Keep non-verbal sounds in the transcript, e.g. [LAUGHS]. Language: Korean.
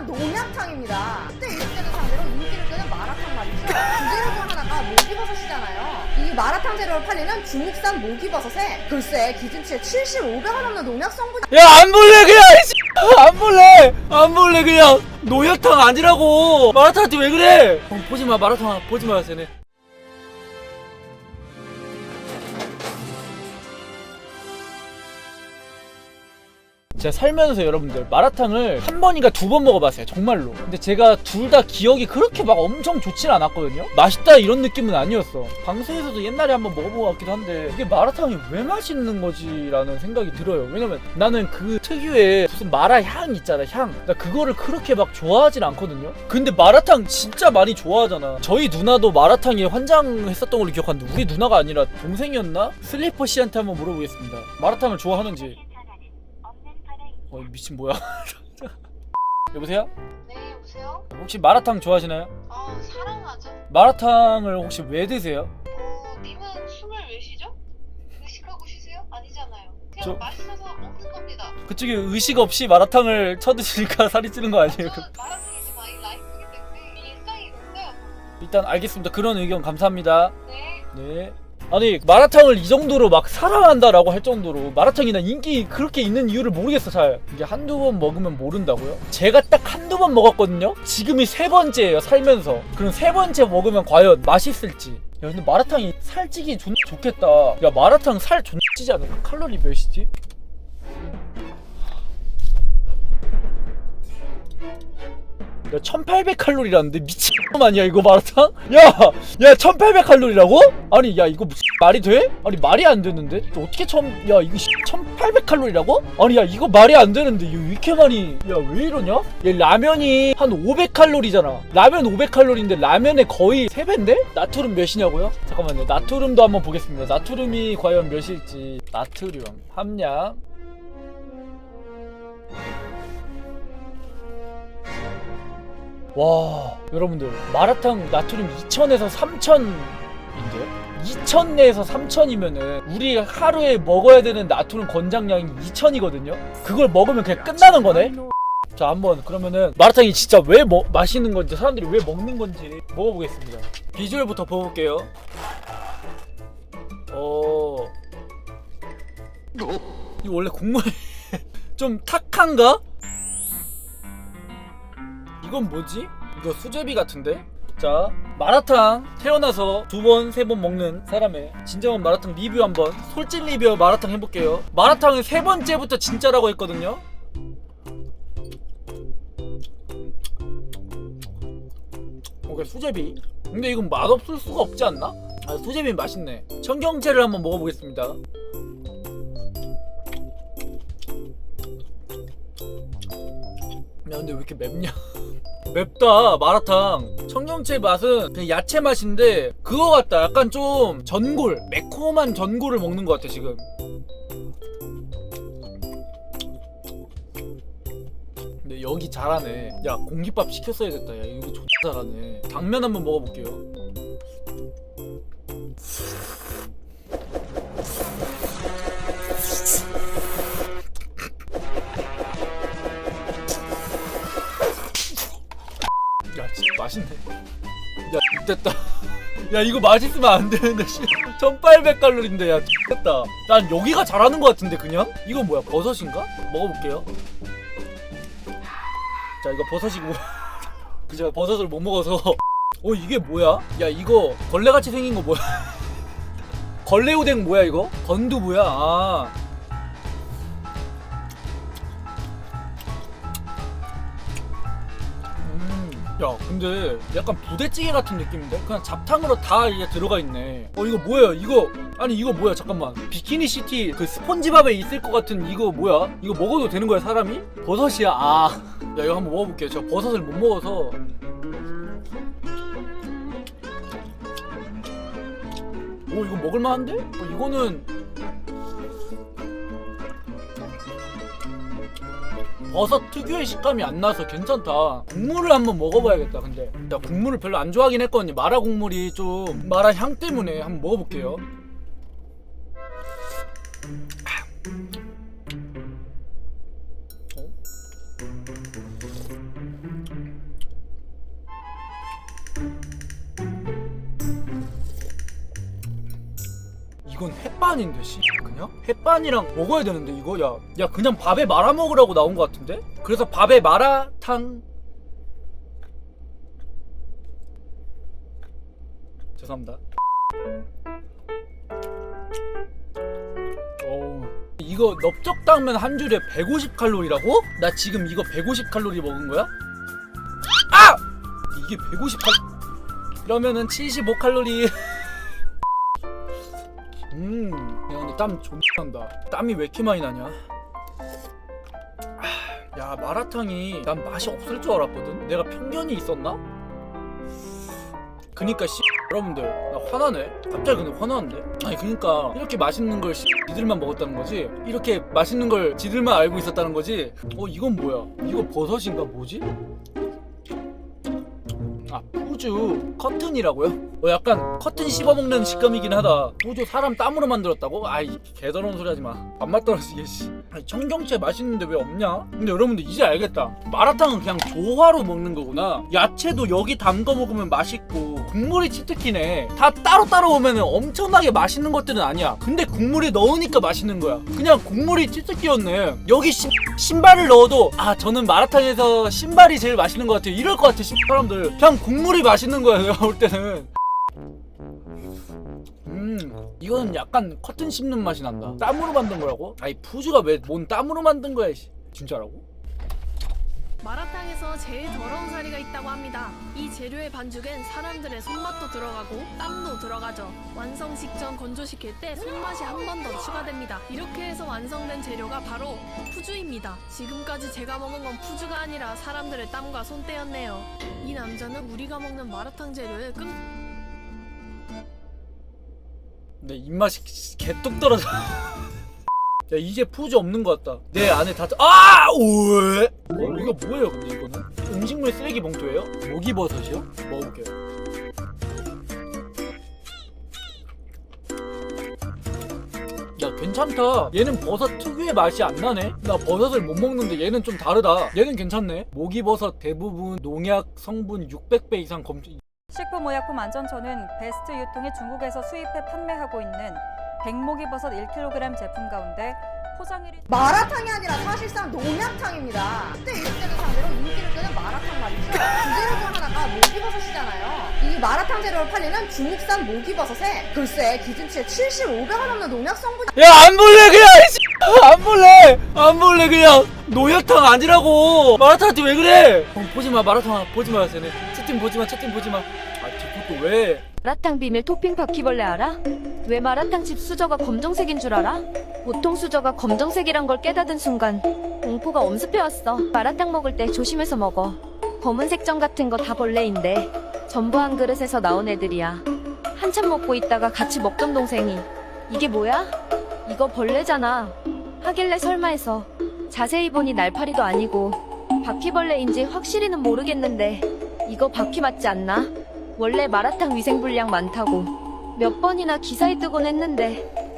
중국산 농약탕입니다. 그때 1세를 상대로 인기를 끄는 마라탕 말이죠. 중 하나가 모기버섯이잖아요. 이 마라탕 재료를 팔리는 중국산 모기버섯에 글쎄 기준치에 75배가 넘는 농약 성분이 야 안 볼래 그냥 이씨. 안 볼래 안 볼래 그냥 노약탕 아니라고 마라탕한테 왜 그래 어, 보지마 마라탕 보지마 쟤네 제가 살면서 여러분들 마라탕을 한 번인가 두 번 먹어봤어요 정말로. 근데 제가 둘 다 기억이 그렇게 막 엄청 좋진 않았거든요. 맛있다 이런 느낌은 아니었어. 방송에서도 옛날에 한번 먹어본 것 같기도 한데 이게 마라탕이 왜 맛있는 거지 라는 생각이 들어요. 왜냐면 나는 그 특유의 무슨 마라 향 있잖아 향. 나 그거를 그렇게 막 좋아하진 않거든요. 근데 마라탕 진짜 많이 좋아하잖아. 저희 누나도 마라탕에 환장했었던 걸로 기억하는데 우리 누나가 아니라 동생이었나? 슬리퍼 씨한테 한번 물어보겠습니다. 마라탕을 좋아하는지 어 미친 뭐야 [LAUGHS] 여보세요? 네, 여보세요? 혹시 마라탕 좋아하시나요? 아, 사랑하죠? 마라탕을 혹시 왜 드세요? 어, 님은 숨을 왜 쉬죠? 의식하고 쉬세요? 아니잖아요. 그냥 저- 맛있어서 먹는 겁니다. 그쪽에 의식 없이 마라탕을 쳐드시니까 [LAUGHS] 살이 찌는 거 아니에요? 저는 마라탕이지 마이 라이프이기 때문에 일상이니까요. 일단 알겠습니다. 그런 의견 감사합니다. 네. 네. 아니 마라탕을 이 정도로 막 사랑한다라고 할 정도로 마라탕이나 인기 그렇게 있는 이유를 모르겠어 잘 이게 한두 번 먹으면 모른다고요? 제가 딱 한두 번 먹었거든요? 지금이 세 번째예요 살면서 그럼 세 번째 먹으면 과연 맛있을지 야 근데 마라탕이 살찌기 존 좋겠다 야 마라탕 살존 찌지 않을까? 칼로리 몇이지? 야 1800칼로리라는데 미친놈 아니야 이거 마라탕? 야! 야 1800칼로리라고? 아니 야 이거 무슨 말이 돼? 아니 말이 안 되는데? 어떻게 처음 야 이거 1800칼로리라고? 아니 야 이거 말이 안 되는데 이거 왜 이렇게 많이 야 왜 이러냐? 야 라면이 한 500칼로리잖아 라면 500칼로리인데 라면의 거의 3배인데? 나트륨 몇이냐고요? 잠깐만요 나트륨도 한번 보겠습니다 나트륨이 과연 몇일지 나트륨 함량 와 여러분들 마라탕 나트륨 2000에서 3000인데요? 2000 내에서 3000이면은 우리 하루에 먹어야 되는 나트륨 권장량이 2000이거든요? 그걸 먹으면 그냥 끝나는 거네? 자 한번 그러면은 마라탕이 진짜 왜 뭐, 맛있는 건지 사람들이 왜 먹는 건지 먹어보겠습니다 비주얼부터 보볼게요 어... 이거 원래 국물 [LAUGHS] 좀 탁한가? 이건 뭐지? 이거 수제비 같은데? 자 마라탕. 태어나서 두 번 세 번 먹는 사람의 진정한 마라탕 리뷰 한번 솔직 리뷰 마라탕 해볼게요. 마라탕은 세 번째부터 진짜라고 했거든요. 오케이 수제비. 근데 이건 맛없을 수가 없지 않나? 아 수제비 맛있네. 청경채를 한번 먹어보겠습니다. 야 근데 왜 이렇게 맵냐 [LAUGHS] 맵다 마라탕. 청경채 맛은 그냥 야채 맛인데 그거 같다. 약간 좀 전골 매콤한 전골을 먹는 것 같아 지금. 근데 여기 잘하네. 야 공깃밥 시켰어야겠다. 야 이거 좋 잘하네. 당면 한번 먹어볼게요 됐다. [LAUGHS] 야 이거 맛있으면 안 되는데 씨. 1800칼로리인데 야 됐다. 난 여기가 잘하는 것 같은데 그냥? 이거 뭐야 버섯인가? 먹어볼게요. 자 이거 버섯이고. [LAUGHS] 그 제가 버섯을 못 먹어서. [LAUGHS] 어 이게 뭐야? 야 이거 걸레같이 생긴 거 뭐야? 걸레오뎅 뭐야 이거? 건두부야? 아 야 근데 약간 부대찌개 같은 느낌인데? 그냥 잡탕으로 다 이게 들어가 있네 어 이거 뭐야 이거 아니 이거 뭐야 잠깐만 비키니 시티 그 스폰지밥에 있을 것 같은 이거 뭐야? 이거 먹어도 되는 거야 사람이? 버섯이야 아야 이거 한번 먹어볼게요 제가 버섯을 못 먹어서 오 이거 먹을만한데? 어, 이거는 버섯 특유의 식감이 안 나서 괜찮다. 국물을 한번 먹어봐야겠다. 근데 나 국물을 별로 안 좋아하긴 했거든요. 마라 국물이 좀 마라 향 때문에 한번 먹어볼게요. 이건 햇반인데 씨. 그냥? 햇반이랑 먹어야 되는데 이거? 야 야 그냥 밥에 말아 먹으라고 나온 것 같은데? 그래서 밥에 마라탕? 죄송합니다. 어우. 이거 넓적당면 한 줄에 150칼로리라고? 나 지금 이거 150칼로리 먹은 거야? 아! 이게 150칼 그러면은 75칼로리 음, 야 근데 땀 존나 난다. 땀이 왜 이렇게 많이 나냐? 아, 야 마라탕이 난 맛이 없을 줄 알았거든. 내가 편견이 있었나? 그니까 씨 여러분들 나 화나네. 갑자기 근데 화나는데? 아니 그니까 이렇게 맛있는 걸 씨, 지들만 먹었다는 거지? 이렇게 맛있는 걸 지들만 알고 있었다는 거지? 어 이건 뭐야? 이거 버섯인가 뭐지? 아 푸즈 커튼이라고요? 어 약간 커튼 씹어먹는 식감이긴 하다 푸즈 사람 땀으로 만들었다고? 아이 개더러운 소리 하지마 밥맛 떨어지게 씨 아니 청경채 맛있는데 왜 없냐? 근데 여러분들 이제 알겠다. 마라탕은 그냥 조화로 먹는 거구나. 야채도 여기 담궈 먹으면 맛있고 국물이 치트키네. 다 따로따로 오면 엄청나게 맛있는 것들은 아니야. 근데 국물에 넣으니까 맛있는 거야. 그냥 국물이 치트키였네. 여기 신, 신발을 넣어도 아 저는 마라탕에서 신발이 제일 맛있는 것 같아요. 이럴 것 같아 씨, 사람들. 그냥 국물이 맛있는 거야 내가 볼 때는 음 이거는 약간 커튼 씹는 맛이 난다 땀으로 만든 거라고? 아니 푸즈가 왜 뭔 땀으로 만든 거야 씨. 진짜라고? 마라탕에서 제일 더러운 사리가 있다고 합니다. 이 재료의 반죽엔 사람들의 손맛도 들어가고 땀도 들어가죠. 완성 직전 건조시킬 때 손맛이 한 번 더 추가됩니다. 이렇게 해서 완성된 재료가 바로 푸주입니다. 지금까지 제가 먹은 건 푸주가 아니라 사람들의 땀과 손때였네요. 이 남자는 우리가 먹는 마라탕 재료에 끔 근데 입맛이 개뚝 떨어져 [LAUGHS] 야 이제 푸즈 없는 것 같다 내 안에 다 아! 오에 어, 이거 뭐예요 근데 이거는? 음식물 쓰레기 봉투예요? 모기버섯이요? 먹어볼게요 야 괜찮다 얘는 버섯 특유의 맛이 안 나네 나 버섯을 못 먹는데 얘는 좀 다르다 얘는 괜찮네 모기버섯 대부분 농약 성분 600배 이상 검증 식품의약품안전처는 베스트 유통에 중국에서 수입해 판매하고 있는 백목이 버섯 1kg 제품 가운데 포장일이 마라탕이 아니라 사실상 농약탕입니다. 그때 1세를 상대로 인기를 끄는 마라탕 말이죠. 그 재료 중 하나가 모기버섯이잖아요. 이 마라탕 재료를 팔리는 중국산 모기버섯에 글쎄 기준치에 75배가 넘는 농약 성분이 야안 볼래 그냥 이 씨. 안 볼래 안 볼래 그냥 노약탕 아니라고 마라탕한테 왜 그래 어, 보지마 마라탕 보지마 쟤네 채팅 보지마 채팅 보지마 아 뒷것도 왜 마라탕 비밀 토핑 바퀴벌레 알아? 왜 마라탕 집 수저가 검정색인 줄 알아? 보통 수저가 검정색이란 걸 깨닫은 순간 공포가 엄습해왔어. 마라탕 먹을 때 조심해서 먹어. 검은색 점 같은 거 다 벌레인데 전부 한 그릇에서 나온 애들이야. 한참 먹고 있다가 같이 먹던 동생이 이게 뭐야? 이거 벌레잖아. 하길래 설마 해서 자세히 보니 날파리도 아니고 바퀴벌레인지 확실히는 모르겠는데 이거 바퀴 맞지 않나? 원래 마라탕 위생불량 많다고 몇 번이나 기사에 뜨곤 했는데